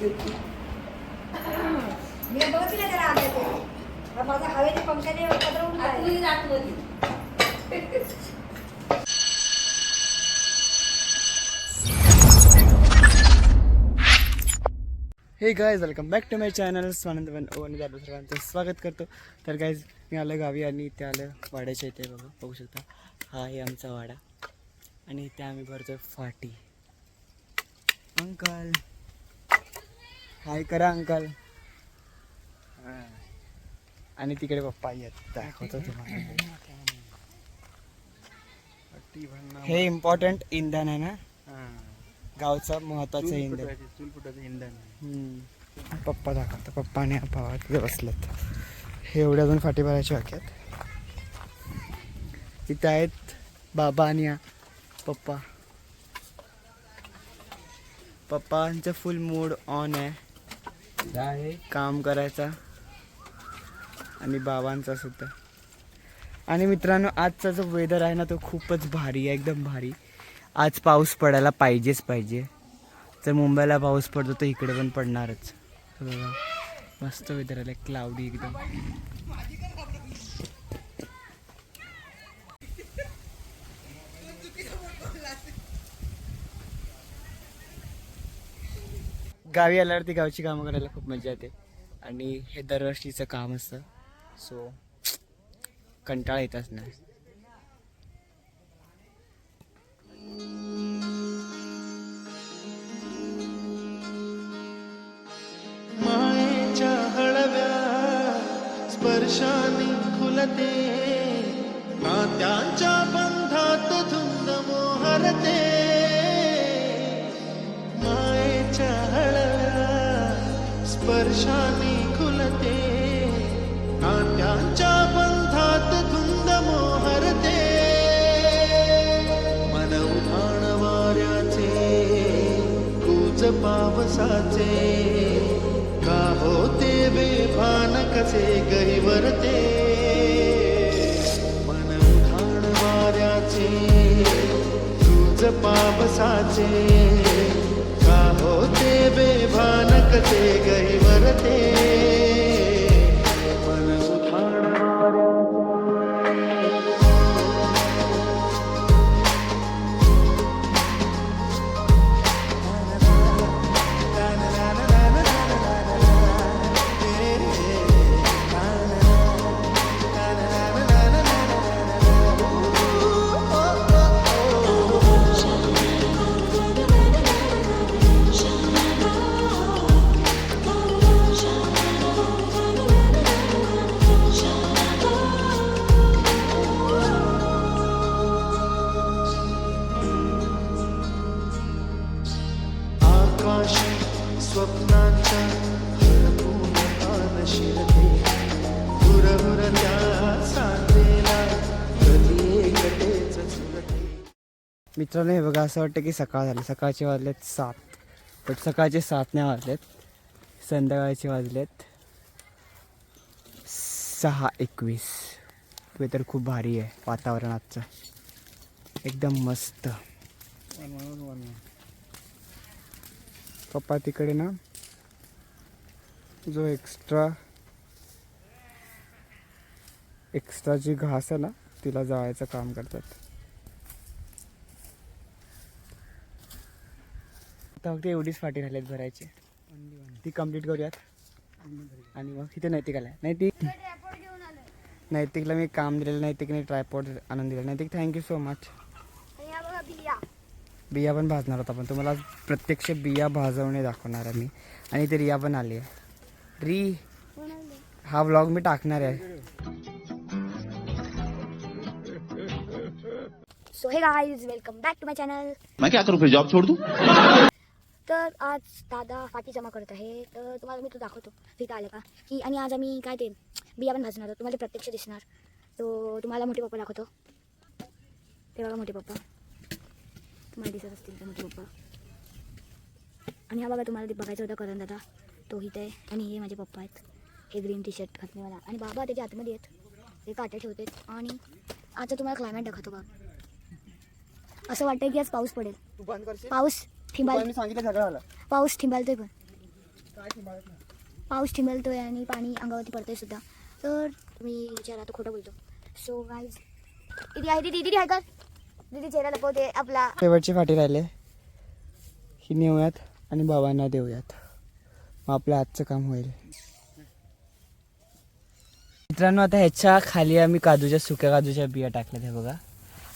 मी आले ते. हा माझा पंख्याने. Hey guys welcome back to my channel Swanand one oven झालं सर्वांचं स्वागत करतो तर गायज मी आलं गावी आणि इथे आलं वाड्याच्या इथे बघा बघू शकता. हा आहे आमचा वाडा. आणि इथे आम्ही भरतो फाटी. अंकल. हाय करा अंकल. आणि तिकडे पप्पा येत दाखवतो तुम्हाला. हे इम्पॉर्टंट इंधन आहे ना? गावचं महत्वाचं इंधन. इंधन हम्म. पप्पा दाखवतो. पप्पा आणि भावा तिथे बसलेत हे एवढे अजून फाटी भरायचे बाकी आहेत. इथे आहेत बाबा आणि पप्पा. पप्पांचं फुल मूड ऑन आहे. काम करायचा. आणि बाबांचा सुद्धा. आणि मित्रांनो आजचा जो वेदर आहे ना तो खूपच भारी आहे. एकदम भारी. आज पाऊस पडायला पाहिजेच पाहिजे. जर मुंबईला पाऊस पडतो तर इकडे पण पडणारच. बघा मस्त वेदर आलं क्लाउडी एकदम. गावी आल्यावरती गावची कामं करायला खूप मजा येते. आणि हे दरवर्षीचं काम असतं. सो कंटाळा येतच नाही मायेच्या हळव्या स्पर्शाने खुलते. नात्यांच्या बंधात धुंद मोहरते. साचे का होते बेभान कसे गहिवरते मन उधाण वाऱ्याचे पाप पावसाचे का होते बेभान कसे गहिवरते आकाश स्वप्नांच्या हरपून पान शिरते दुरहुर त्या सांगेला कधी एकटेच झुरते मित्रांनो हे बघा असं वाटतं की सकाळ झाली. सकाळचे वाजलेत सात. बट सकाळचे सात नाही वाजलेत. संध्याकाळचे वाजलेत सहा एकवीस. वेदर खूप भारी आहे वातावरण आजचं. एकदम मस्त. पप्पा तिकडे ना. जो एक्स्ट्रा एक्स्ट्रा जी घास आहे ना तिला जाळायचं काम करतात. आता फक्त एवढीच फाटी राहिल्यात भरायची. ती कंप्लीट करूयात. आणि मग इथे नैतिक आलाय नैतिक नैतिकला मी काम दिलेलं नैतिकने ट्रायपॉड आणून दिलं. नैतिक थँक्यू सो मच. बिया पण भाजणार होता पण तुम्हाला आज प्रत्यक्ष बिया भाजवणे दाखवणार आहे मी. आणि ते रिया पण आली आहे. री हा व्लॉग मी टाकणार आहे. So hey guys welcome back to my channel मैं क्या करूं फिर जॉब छोड़ दूं? तर आज दादा फाटी जमा करत आहे. तर तुम्हाला मी तो दाखवतो. तिथं आलं का? की आणि आज आम्ही काय ते बिया पण भाजणार आहोत. तुम्हाला प्रत्यक्ष दिसणार. तो तुम्हाला मोठे पप्पा दाखवतो. ते बघा मोठे पप्पा. तुम्हाला दिसत असतील तर मोठे पप्पा आणि हा बघा तुम्हाला ते बघायचं होतं करण दादा तो इथे आहे आणि हे माझे पप्पा आहेत हे ग्रीन टी शर्ट घातलेवाला आणि बाबा त्याच्या आतमध्ये आहेत ते काटे ठेवतात आणि आजचा तुम्हाला क्लायमेट दाखवतो बघ असं वाटतंय की आज पाऊस पडेल पाऊस ठिंबाल मी सांगितलं पाऊस ठिंबालतोय पण पाऊस चिमलतोय आणि पाणी अंगावरती पडतंय सुद्धा तर तुम्ही चेहरा तो खोटं बोलतो सो गाईज दिदी आहे दिदी दिदी आहे का दिदी चेहरा लपवते आपला. शेवटची फाटी राहिले. ही नेऊयात आणि बाबांना देऊयात. मग आपलं आजचं काम होईल. मित्रांनो आता ह्याच्या खाली आम्ही काजूच्या सुक्या काजूच्या बिया टाकल्यात हे बघा.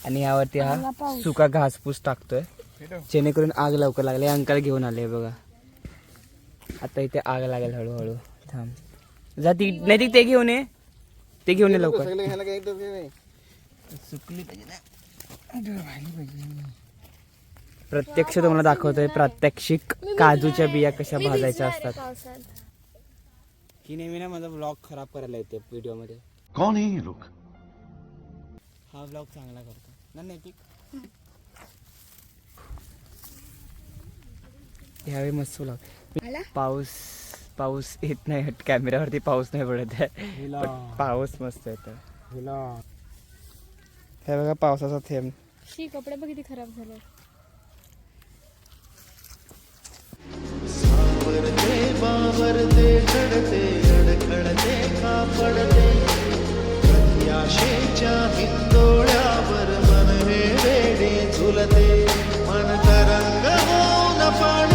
आणि यावरती हा सुका घासपूस टाकतोय. जेणेकरून आग लवकर लागली. अंकल घेऊन आले बघा. आता इथे आग लागेल हळूहळू. थांब. जा ती. नाही ती ते घेऊन ये. ते घेऊन ये लवकर. सुकली. प्रत्यक्ष तुम्हाला दाखवतोय प्रात्यक्षिक काजूच्या बिया कशा भाजायच्या असतात. ही नेहमी ना माझा ब्लॉग खराब करायला येते व्हिडिओमध्ये. कौन है लोग? हा ब्लॉग चांगला करतो. ना नैतिक ह्यावेळी मस्त ब्लॉग आला? पाऊस पाऊस येत नाही कॅमेऱ्यावरती पाऊस नाही पडत आहे. पाऊस मस्त येतो हे बघा पावसाचा थेंब शी कपडे बघ किती खराब झाले. सावरते बावरते चढते अडखळते कापडते. कधी आशेच्या हिंदोळ्यावर मन हे वेडे झुलते. मन तरंग होऊन पाण्यावरती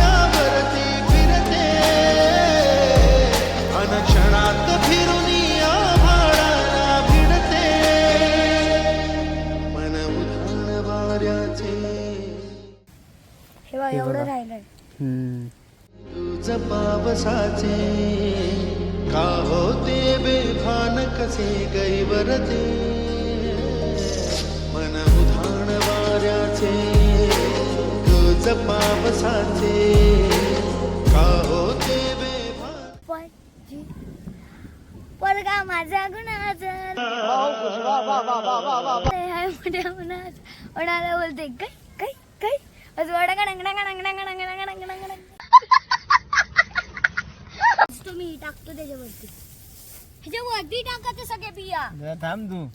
पावसाचे. का होते पोरगा माझा गुणाचा. बोलते काय काय काय असं वडा का डंगडा का डंगडा का डंगडा का डंगडा का डंगडा मी टाकतो त्याच्यावरती. ह्याच्यावरती टाकायचं सगळे बिया. थांब तू.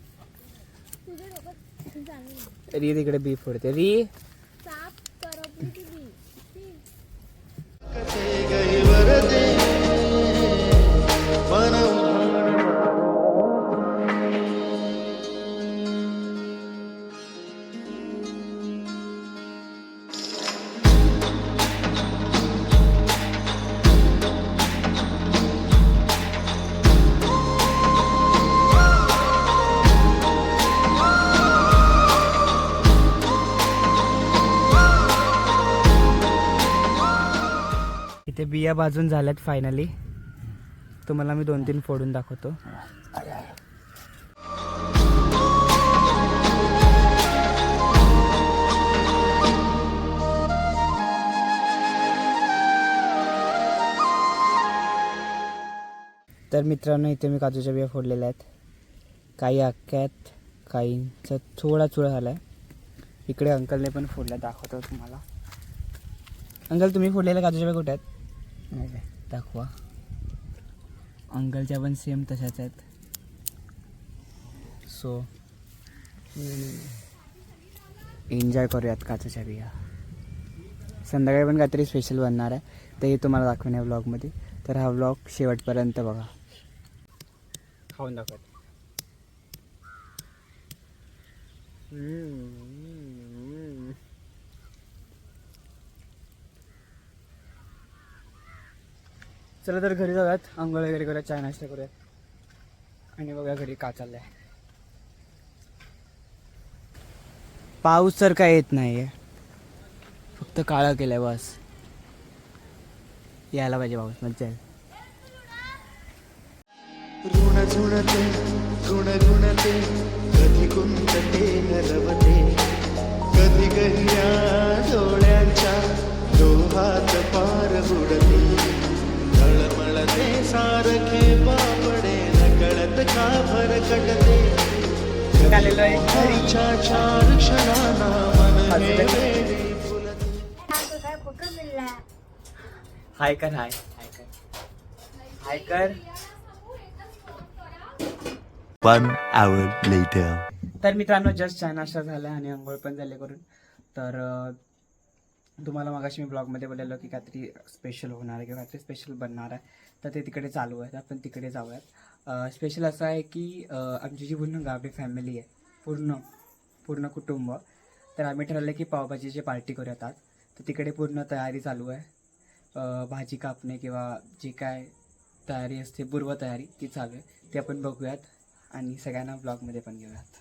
री तिकडे बी फोडते. री. साप. कसे बिया भाजून झाल्यात फायनली तुम्हाला मी दोन तीन फोडून दाखवतो. तर मित्रांनो इथे मी काजूच्या बिया फोडलेल्या आहेत. काही अख्ख्यात काहींचा थोडा चुळा झाला आहे इकडे अंकलने पण फोडल्या दाखवतो तुम्हाला. अंकल तुम्ही फोडलेल्या काजूच्या बिया कुठे आहेत? दाखवा. अंकलच्या पण सेम तशाच आहेत. सो एन्जॉय करूयात काचाच्या बिया? संध्याकाळी पण काहीतरी स्पेशल बनणार आहे. तेही तुम्हाला दाखवून या ब्लॉगमध्ये तर हा ब्लॉग शेवटपर्यंत बघा. खाऊन दाखवत चला तर घरी जाऊयात. आंघोळ वगैरे करूयात चहा नाश्ता करूयात. आणि बघा घरी का चाललंय. पाऊस तर काय येत नाही आहे फक्त काळा केलाय बस. यायला पाहिजे पाऊस मज्जा येईल. ऋण झुणते गुण झुणते कधी कुंतते हरवते कधी गहिऱ्या डोळ्यांच्या डोहात पार बुडते. तळमळते सारखे बापडे नकळत का भरकटते आलेलो आहे घरी. च्या चार क्षणांना मन हे असू दे. वेडी फुलते काय पकड मिळला हाय कर हाय हाय कर हाय कर One hour later. तर मित्रांनो जस्ट चहा नाश्ता झाला आणि आंघोळ पण झाले करून तर तुम्हाला मगाशी मी ब्लॉगमध्ये बोललेलो की काहीतरी स्पेशल होणार आहे किंवा काहीतरी स्पेशल बनणार आहे तर ते तिकडे चालू आहेत आपण तिकडे जाऊयात. स्पेशल असं आहे की आमची जी पूर्ण गावडी फॅमिली आहे पूर्ण पूर्ण कुटुंब तर आम्ही ठरवलं की पावभाजीची पार्टी करूयात आज. तर तिकडे पूर्ण तयारी चालू आहे. भाजी कापणे किंवा जी काय तयारी असते पूर्वतयारी ती चालू आहे. ती आपण बघूयात आणि सगळ्यांना ब्लॉगमध्ये पण घेऊयात.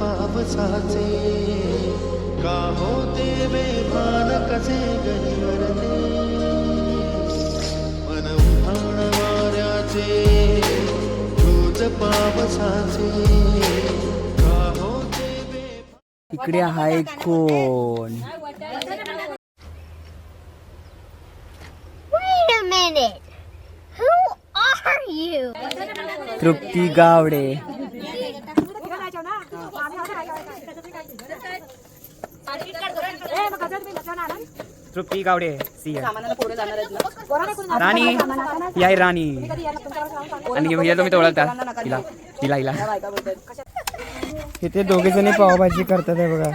पावसाचे. का होते बेभान कसे गहिवरते मन उधाण वाऱ्याचे गुज पावसाचे. का होते बेभान इकडे आहे कोण? Wait a minute. Who are you? Trupti Gawade. Trupti Gawade C Rani. ही आहे राणी. आणि भैया तुम्ही ओळखता हिला हिला हिला इथे दोघे जणी पावभाजी करतात आहे बघा.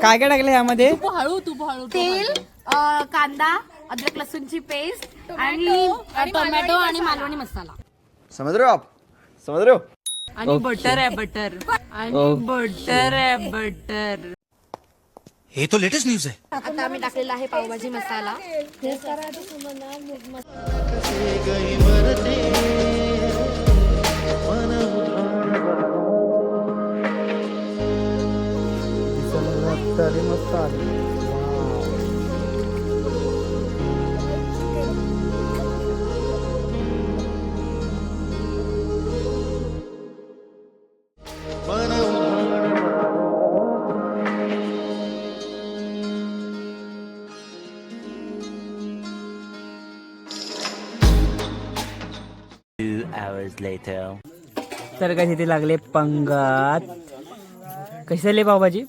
काय काय टाकलं यामध्ये? तेल अ, कांदा अद्रक लसूणची पेस्ट आणि टोमॅटो आणि मालवणी मसाला. समझ रहे हो आप? समझ रहे हो? आणि बटर आहे बटर आणि बटर आहे बटर ये तो लेटेस्ट न्यूज है आता आम्ही टाकलेला आहे पावभाजी मसाला. मस्त आली. Hours later. तर काय तिथे लागले पंगत कशी झाली पावभाजी